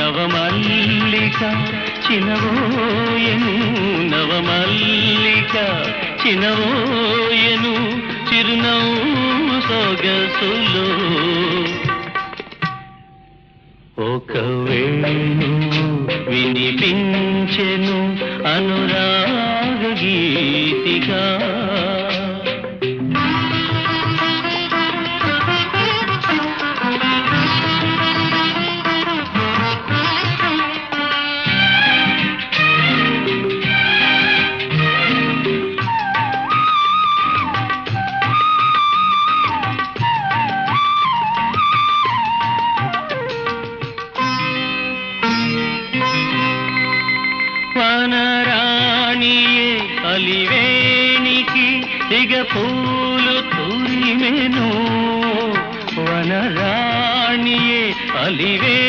నవమల్లిక చినవోయను నవమల్లిక చినవోయను చిరునవ్వు సొగసులో. ఒకవేణు వినిపించెను అనురాగ గీతిగా వనరాణియే కలివేణికి ఇగ పూలు తురిమెను వనరాణియే అలివే